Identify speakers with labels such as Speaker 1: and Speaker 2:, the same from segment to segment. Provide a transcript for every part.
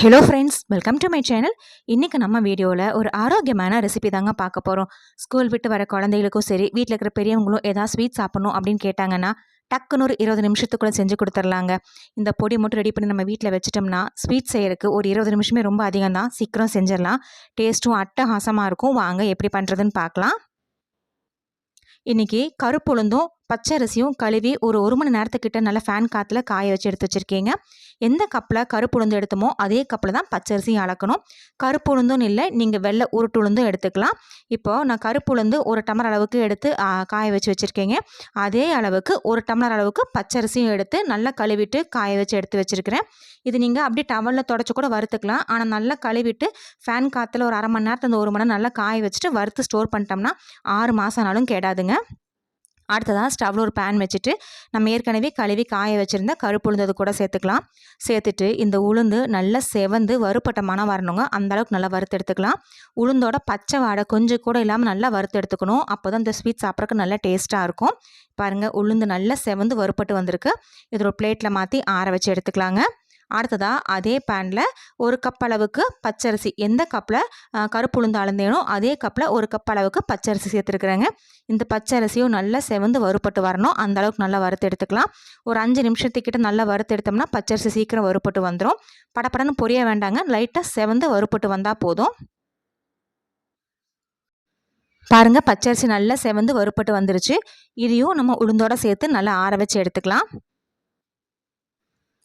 Speaker 1: Hello friends welcome to my channel இன்றைக்கி நம்ம வீடியோவில் ஒரு ஆரோக்கியமான ரெசிபி தாங்க பார்க்க போகிறோம் ஸ்கூல் விட்டு வர குழந்தைகளுக்கும் சரி வீட்டில் இருக்கிற பெரியவங்களும் ஏதாவது ஸ்வீட் சாப்பிட்ணும் அப்படின்னு கேட்டாங்கன்னா டக்குன்னு ஒரு இருபது நிமிஷத்துக்குள்ளே செஞ்சு கொடுத்துர்லாங்க. இந்த பொடி மட்டும் ரெடி பண்ணி நம்ம வீட்டில் வச்சிட்டோம்னா ஸ்வீட் செய்யறதுக்கு ஒரு இருபது நிமிஷமே ரொம்ப அதிகம் தான் சீக்கிரம் செஞ்சிடலாம். டேஸ்ட்டும் அட்டகாசமாக இருக்கும். வாங்க எப்படி பண்ணுறதுன்னு பார்க்கலாம். இன்றைக்கி கருப்புளுந்தும் பச்சரிசியும் கழுவி ஒரு ஒரு மணி நேரத்துக்கிட்ட நல்லா ஃபேன் காற்றுல காய வச்சு எடுத்து வச்சுருக்கீங்க. எந்த கப்பில் கருப்பு உளுந்து எடுத்தோமோ அதே கப்பில் தான் பச்சரிசியும் அளக்கணும். கருப்பு உளுந்தும் இல்லை நீங்கள் வெள்ளை உருட்டு உளுந்தும் எடுத்துக்கலாம். இப்போது நான் கருப்பு உளுந்து ஒரு டம்ளர் அளவுக்கு எடுத்து காய வச்சு வச்சுருக்கீங்க. அதே அளவுக்கு ஒரு டம்ளர் அளவுக்கு பச்சரிசியும் எடுத்து நல்லா கழுவிட்டு காய வச்சு எடுத்து வச்சுருக்கிறேன். இது நீங்கள் அப்படியே டவலில் தொடச்சி கூட வறுத்துக்கலாம். ஆனால் நல்லா கழுவிட்டு ஃபேன் காற்றுல ஒரு அரை மணி நேரத்தில் ஒரு மணி நேரம் நல்லா காய வச்சுட்டு வறுத்து ஸ்டோர் பண்ணிட்டோம்னா ஆறு மாதம்னாலும் கேடாதுங்க கெடாதுங்க. அடுத்ததாக ஸ்டவ்வில் ஒரு பேன் வச்சுட்டு நம்ம ஏற்கனவே கழுவி காய வச்சுருந்த கருப்பு உளுந்தது கூட சேர்த்துக்கலாம். சேர்த்துட்டு இந்த உளுந்து நல்லா செவந்து வறுப்பட்ட மனம் வரணுங்க. அந்தளவுக்கு நல்லா வறுத்து எடுத்துக்கலாம். உளுந்தோட பச்சை வாடை கொஞ்சம் கூட இல்லாமல் நல்லா வறுத்து எடுத்துக்கணும். அப்போ தான் இந்த ஸ்வீட் சாப்பிட்றதுக்கு நல்லா டேஸ்ட்டாக இருக்கும். பாருங்கள் உளுந்து நல்லா செவந்து வறுப்பட்டு வந்திருக்கு. இது ஒரு பிளேட்டில் மாற்றி ஆற வச்சு எடுத்துக்கலாங்க. அடுத்ததாக அதே பேனில் ஒரு கப் அளவுக்கு பச்சரிசி. எந்த கப்பில் கருப்பு உளுந்து அளந்தேனோ அதே கப்பில் ஒரு கப் அளவுக்கு பச்சரிசி சேர்த்துருக்குறேங்க. இந்த பச்சரிசியும் நல்லா செவந்து வறுப்பட்டு வரணும். அந்த அளவுக்கு நல்லா வறுத்து எடுத்துக்கலாம். ஒரு அஞ்சு நிமிஷத்துக்கிட்ட நல்லா வறுத்து எடுத்தோம்னா பச்சரிசி சீக்கிரம் வறுப்பட்டு வந்துடும் படப்படன்னு பொரிய வேண்டாங்க. லைட்டாக செவந்து வறுப்பட்டு வந்தால் போதும். பாருங்கள் பச்சரிசி நல்லா செவந்து வறுப்பட்டு வந்துருச்சு. இதையும் நம்ம உளுந்தோட சேர்த்து நல்லா ஆற வச்சு எடுத்துக்கலாம்.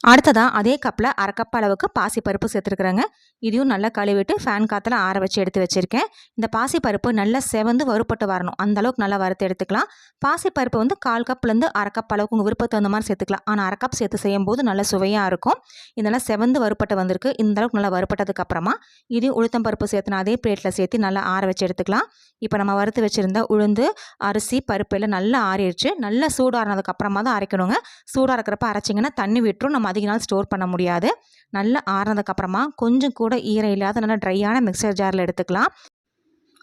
Speaker 1: அடுத்ததாக அதே கப்பில் அரை கப் அளவுக்கு பாசிப்பருப்பு சேர்த்துருக்குறேங்க. இதையும் நல்லா கழுவிட்டு ஃபேன் காற்றுல ஆற வச்சு எடுத்து வச்சுருக்கேன். இந்த பாசிப்பருப்பு நல்லா செவந்து வறுப்பட்டு வரணும். அந்தளவுக்கு நல்லா வறுத்து எடுத்துக்கலாம். பாசிப்பருப்பு வந்து கால் கப்லேருந்து அரை கப் அளவுக்கு உங்கள் விருப்பத்து அந்த மாதிரி சேர்த்துக்கலாம். ஆனால் அரை கப் சேர்த்து செய்யும் போது நல்லா சுவையாக இருக்கும். இதெல்லாம் செவந்து வறுப்பட்டு வந்திருக்கு. இந்த அளவுக்கு நல்லா வறுப்பட்டதுக்கு அப்புறமா இதையும் உளுத்தம் பருப்பு சேர்த்துனா அதே பிளேட்டில் சேர்த்து நல்லா ஆற வச்சு எடுத்துக்கலாம். இப்போ நம்ம வறுத்து வச்சுருந்த உளுந்து அரிசி பருப்பு எல்லாம் நல்லா ஆறிடுச்சு. நல்லா சூடாறினதுக்கப்புறமா தான் அரைக்கணுங்க. சூடாக இருக்கிறப்ப அரைச்சிங்கன்னா தண்ணி விட்டுரும். நம்ம அதிக நாள் ஸ்டோர் பண்ண முடியாது. நல்லா ஆறினதுக்கப்புறமா கொஞ்சம் கூட ஈரம் இல்லாத நல்லா ட்ரையான மிக்சர் ஜாரில் எடுத்துக்கலாம்.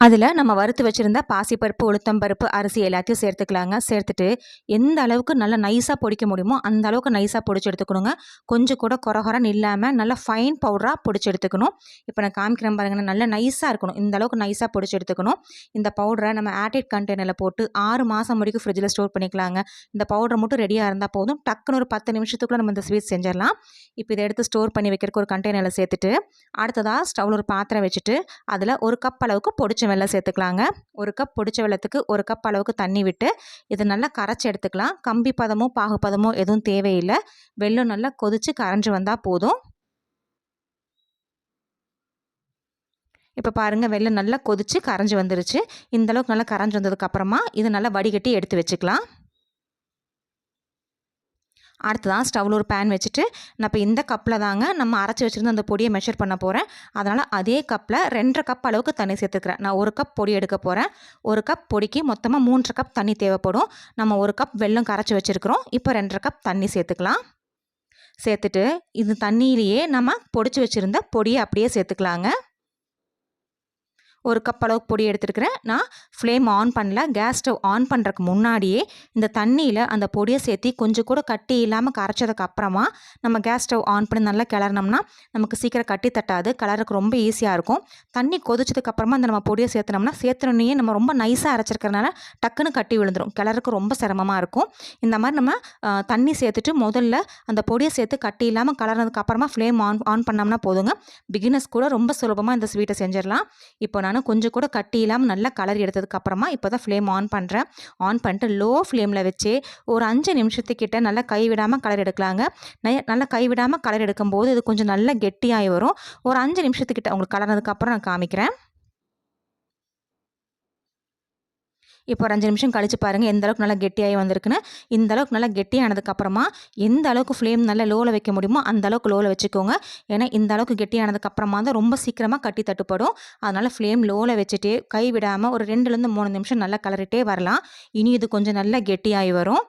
Speaker 1: அதில் நம்ம வறுத்து வச்சுருந்த பாசிப்பருப்பு உளுத்தம்பருப்பு அரிசி எல்லாத்தையும் சேர்த்துக்கலாங்க. சேர்த்துட்டு எந்த அளவுக்கு நல்லா நைஸாக பொடிக்க முடியுமோ அந்த அளவுக்கு நைஸாக பொடிச்சு எடுத்துக்கணுங்க. கொஞ்சம் கூட குறகுறன்னு இல்லாமல் நல்லா ஃபைன் பவுடராக பொடிச்சு எடுத்துக்கணும். இப்போ நான் காமிக்கிறேன் பாருங்கன்னா நல்லா நைஸாக இருக்கணும். இந்த அளவுக்கு நைஸாக பொடிச்சு எடுத்துக்கணும். இந்த பவுடரை நம்ம ஆட்டிட் கண்டெய்னரில் போட்டு ஆறு மாதம் வரைக்கும் ஃப்ரிட்ஜில் ஸ்டோர் பண்ணிக்கலாங்க. இந்த பவுடர் மட்டும் ரெடியாக இருந்தால் போதும். டக்குன்னு ஒரு பத்து நிமிஷத்துக்குள்ளே நம்ம இந்த ஸ்வீட் செஞ்சிடலாம். இப்போ இதை எடுத்து ஸ்டோர் பண்ணி வைக்கிறதுக்கு ஒரு கண்டெய்னரில் சேர்த்துட்டு அடுத்ததாக ஸ்டவ்வில் ஒரு பாத்திரம் வச்சுட்டு அதில் ஒரு கப் அளவுக்கு பொடிச்சு வெள்ளம் சேர்த்துக்கலாங்க. ஒரு கப் பொடிச்ச வெள்ளத்துக்கு ஒரு கப் அளவுக்கு தண்ணி விட்டு இதை நல்லா கரைச்சி எடுத்துக்கலாம். கம்பி பதமோ பாகு பதமோ எதுவும் தேவையில்லை. வெள்ளம் நல்லா கொதித்து கரைஞ்சி வந்தால் போதும். இப்போ பாருங்கள் வெள்ளம் நல்லா கொதித்து கரைஞ்சி வந்துருச்சு. இந்தளவுக்கு நல்லா கரைஞ்சி வந்ததுக்கப்புறமா இதை நல்லா வடிகட்டி எடுத்து வச்சுக்கலாம். அடுத்ததான் ஸ்டவ்வில் ஒரு பேன் வச்சுட்டு நான் இப்போ இந்த கப்பில் தாங்க நம்ம அரைச்சி வச்சுருந்து அந்த பொடியை மெஷர் பண்ண போகிறேன் அதனால் அதே கப்பில் ரெண்டரை கப் அளவுக்கு தண்ணி சேர்த்துக்கிறேன். நான் ஒரு கப் பொடி எடுக்க போகிறேன் ஒரு கப் பொடிக்கு மொத்தமாக மூன்றரை கப் தண்ணி தேவைப்படும். நம்ம ஒரு கப் வெள்ளம் கரைச்சி வச்சுருக்கிறோம். இப்போ ரெண்டரை கப் தண்ணி சேர்த்துக்கலாம். சேர்த்துட்டு இது தண்ணியிலேயே நம்ம பொடிச்சு வச்சுருந்த பொடியை அப்படியே சேர்த்துக்கலாங்க. ஒரு கப் அளவுக்கு பொடி எடுத்துருக்கிறேன். நான் ஃப்ளேம் ஆன் பண்ணல. கேஸ் ஸ்டவ் ஆன் பண்ணுறதுக்கு முன்னாடியே இந்த தண்ணியில் அந்த பொடியை சேர்த்து கொஞ்சம் கூட கட்டி இல்லாமல் கரைச்சதுக்கு அப்புறமா நம்ம கேஸ் ஸ்டவ் ஆன் பண்ணி நல்லா கிளறினோம்னா நமக்கு சீக்கிரம் கட்டி தட்டாது. கலருக்கு ரொம்ப ஈஸியாக இருக்கும். தண்ணி கொதிச்சதுக்கப்புறமா அந்த நம்ம பொடியை சேர்த்துனோம்னா சேர்த்துனோன்னே நம்ம ரொம்ப நைஸாக அரைச்சிருக்கிறனால டக்குன்னு கட்டி விழுந்துடும் கிளருக்கு ரொம்ப சிரமமாக இருக்கும். இந்த மாதிரி நம்ம தண்ணி சேர்த்துட்டு முதல்ல அந்த பொடியை சேர்த்து கட்டி இல்லாமல் கலர்னதுக்கு அப்புறமா ஃப்ளேம் ஆன் ஆன் பண்ணோம்னா போதுங்க. பிகினர்ஸ் கூட ரொம்ப சுலபமாக இந்த ஸ்வீட்டை செஞ்சிடலாம். இப்போ நான் கொஞ்சம் கூட கட்டி இல்லாமல் நல்லா கலர் எடுத்ததுக்கு அப்புறமா இப்போ தான் ஃப்ளேம் ஆன் பண்ணுறேன் ஆன் பண்ணிட்டு லோ ஃப்ளேமில் வச்சு ஒரு அஞ்சு நிமிஷத்துக்கிட்ட நல்லா கைவிடாமல் கலர் எடுக்கலாங்க. நல்லா கைவிடாமல் கலர் எடுக்கும்போது இது கொஞ்சம் நல்லா கெட்டியாகி வரும். ஒரு அஞ்சு நிமிஷத்துக்கிட்ட உங்களுக்கு கலர்னதுக்கப்புறம் நான் காமிக்கிறேன். இப்போ ஒரு அஞ்சு நிமிஷம் கழிச்சு பாருங்கள் எந்த அளவுக்கு நல்லா கெட்டியாகி வந்திருக்குன்னு. இந்த அளவுக்கு நல்லா கெட்டியானதுக்கப்புறமா எந்த அளவுக்கு ஃப்ளேம் நல்லா லோவில் வைக்க முடியுமோ அந்த அளவுக்கு லோவில் வச்சுக்கோங்க. ஏன்னா இந்த அளவுக்கு கெட்டியானதுக்கப்புறமா தான் ரொம்ப சீக்கிரமாக கட்டி தட்டுப்படும். அதனால் ஃப்ளேம் லோவில் வச்சுட்டு கை விடாமல் ஒரு ரெண்டுலேருந்து மூணு நிமிஷம் நல்லா கலரிட்டே வரலாம். இனி இது கொஞ்சம் நல்லா கெட்டியாகி வரும்.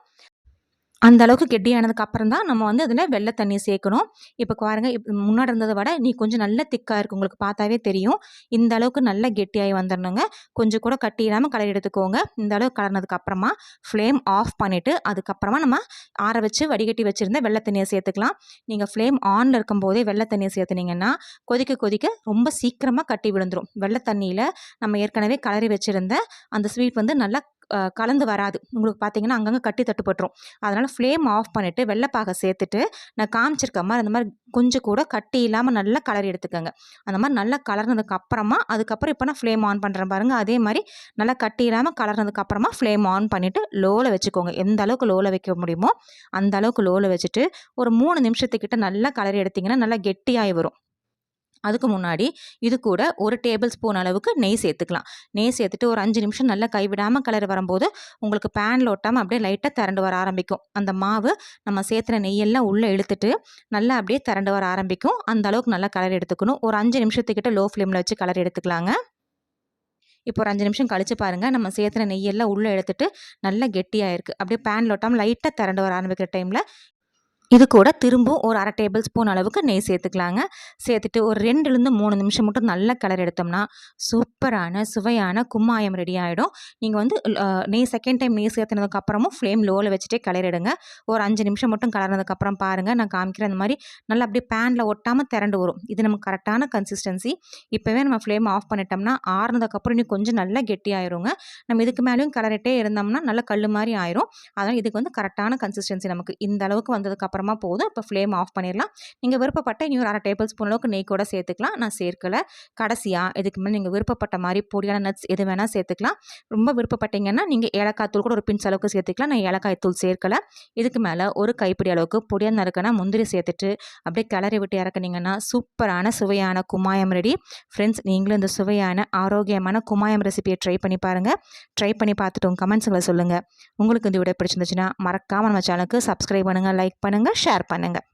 Speaker 1: அந்த அளவுக்கு கெட்டியானதுக்கு அப்புறம் தான் நம்ம வந்து அதில் வெள்ளை தண்ணி சேர்க்கணும் இப்போ பாருங்க இப்போ முன்னாடி இருந்ததை விட நீ கொஞ்சம் நல்ல திக்காக இருக்கும் உங்களுக்கு பார்த்தாவே தெரியும். இந்த அளவுக்கு நல்லா கெட்டியாகி வந்துடணுங்க கொஞ்சம் கூட கட்டி இல்லாமல் கலரி எடுத்துக்கோங்க. இந்த அளவுக்கு கலர்னதுக்கு அப்புறமா ஃப்ளேம் ஆஃப் பண்ணிவிட்டு அதுக்கப்புறமா நம்ம ஆற வச்சு வடிகட்டி வச்சுருந்த வெள்ளை தண்ணியை சேர்த்துக்கலாம் நீங்கள் ஃப்ளேம் ஆனில் இருக்கும்போதே வெள்ளை தண்ணியை சேர்த்துனீங்கன்னா கொதிக்க கொதிக்க ரொம்ப சீக்கிரமாக கட்டி விழுந்துடும் வெள்ளை தண்ணியில் நம்ம ஏற்கனவே கலரி வச்சுருந்த அந்த ஸ்வீட் வந்து நல்லா கலந்து வராது. உங்களுக்கு பார்த்தீங்கன்னா அங்கங்கே கட்டி தட்டுப்பட்டுரும் அதனால் ஃப்ளேம் ஆஃப் பண்ணிவிட்டு வெள்ளைப்பாகை சேர்த்துட்டு நான் காமிச்சிருக்க மாதிரி அந்த மாதிரி கொஞ்சம் கூட கட்டி இல்லாமல் நல்லா கலர் எடுத்துக்கோங்க. அந்த மாதிரி நல்லா கலர்னதுக்கு அப்புறமா அதுக்கப்புறம் இப்போ நான் ஃப்ளேம் ஆன் பண்ணுறேன் பாருங்கள் அதே மாதிரி நல்லா கட்டி இல்லாமல் கலர்னதுக்கு அப்புறமா ஃப்ளேம் ஆன் பண்ணிவிட்டு லோவில் வச்சுக்கோங்க. எந்த அளவுக்கு லோவில் வைக்க முடியுமோ அந்த அளவுக்கு லோவில் வச்சுட்டு ஒரு மூணு நிமிஷத்துக்கிட்ட நல்லா கலர் எடுத்திங்கன்னா நல்லா கெட்டியாகி வரும். அதுக்கு முன்னாடி இது கூட ஒரு டேபிள் ஸ்பூன் அளவுக்கு நெய் சேர்த்துக்கலாம். நெய் சேர்த்துட்டு ஒரு அஞ்சு நிமிஷம் நல்லா கைவிடாமல் கலர் வரும்போது உங்களுக்கு பேனில் ஒட்டாமல் அப்படியே லைட்டாக திரண்டு வர ஆரம்பிக்கும். அந்த மாவு நம்ம சேர்த்துன நெய்யெல்லாம் உள்ளே இழுத்துட்டு நல்லா அப்படியே திரண்டு வர ஆரம்பிக்கும். அந்த அளவுக்கு நல்லா கலர் எடுத்துக்கணும். ஒரு அஞ்சு நிமிஷத்துக்கிட்ட லோ ஃப்ளேமில் வச்சு கலர் எடுத்துக்கலாங்க. இப்போ ஒரு அஞ்சு நிமிஷம் கழிச்சு பாருங்கள் நம்ம சேர்த்துன நெய்யெல்லாம் உள்ளே எடுத்துட்டு நல்லா கெட்டியாக இருக்குது அப்படியே பேனில் ஒட்டாமல் லைட்டாக திரண்டு வர ஆரம்பிக்கிற டைமில் இது கூட திரும்பவும் ஒரு அரை டேபிள் ஸ்பூன் அளவுக்கு நெய் சேர்த்துக்கலாங்க. சேர்த்துட்டு ஒரு ரெண்டுலேருந்து மூணு நிமிஷம் மட்டும் நல்லா கலர் எடுத்தோம்னா சூப்பரான சுவையான கும்மாயம் ரெடி ஆகிடும் நீங்கள் வந்து நெய் செகண்ட் டைம் நெய் சேர்த்துனதுக்கு அப்புறமும் ஃப்ளேம் லோவில் வச்சுட்டே கலரிடுங்க ஒரு அஞ்சு நிமிஷம் மட்டும் கலர்னதுக்கப்புறம் பாருங்கள் நான் காமிக்கிறேன் இந்த மாதிரி நல்லா அப்படியே பேனில் ஒட்டாமல் திரண்டு வரும். இது நமக்கு கரெக்டான கன்சிஸ்டன்சி இப்போவே நம்ம ஃப்ளேம் ஆஃப் பண்ணிட்டோம்னா ஆறுனதுக்கப்புறம் இன்னும் கொஞ்சம் நல்லா கெட்டியாயிருங்க நம்ம இதுக்கு மேலேயும் கலரிட்டே இருந்தோம்னா நல்லா கல் மாதிரி ஆயிரும். அதனால் இதுக்கு வந்து கரெக்டான கன்சிஸ்டன்சி நமக்கு. இந்த அளவுக்கு வந்ததுக்கப்புறம் அப்புறமா போதும். இப்போ ஃப்ளேம் ஆஃப் பண்ணிடலாம் நீங்கள் விருப்பப்பட்ட இனி ஒரு அரை டேபிள் ஸ்பூன் அளவுக்கு நெய் கூட சேர்த்துக்கலாம். நான் சேர்க்கலை. கடைசியாக இதுக்கு மேலே நீங்கள் விருப்பப்பட்ட மாதிரி பொடியான நட்ஸ் எது வேணால் சேர்த்துக்கலாம். ரொம்ப விருப்பப்பட்டீங்கன்னா நீங்கள் ஏலக்காய் தூள் கூட ஒரு பிஞ்ச் அளவுக்கு சேர்த்துக்கலாம். நான் ஏலக்காய் தூள் சேர்க்கலை. இதுக்கு மேலே ஒரு கைப்பிடி அளவுக்கு பொடியாக நறுக்கினா முந்திரி சேர்த்துட்டு அப்படியே கிளறி விட்டு இறக்குனீங்கன்னா சூப்பரான சுவையான குமாயம் ரெடி ஃப்ரெண்ட்ஸ் நீங்களும் இந்த சுவையான ஆரோக்கியமான குமாயம் ரெசிபியை ட்ரை பண்ணி பாருங்கள் ட்ரை பண்ணி பார்த்துட்டு உங்கள் கமெண்ட்ஸுங்களை சொல்லுங்கள் உங்களுக்கு இந்த வீடியோ பிடிச்சிருந்துச்சுன்னா மறக்காமல் நம்ம சேனலுக்கு சப்ஸ்கிரைப் பண்ணுங்கள் லைக் பண்ணுங்கள் ஷேர் பண்ணுங்கள்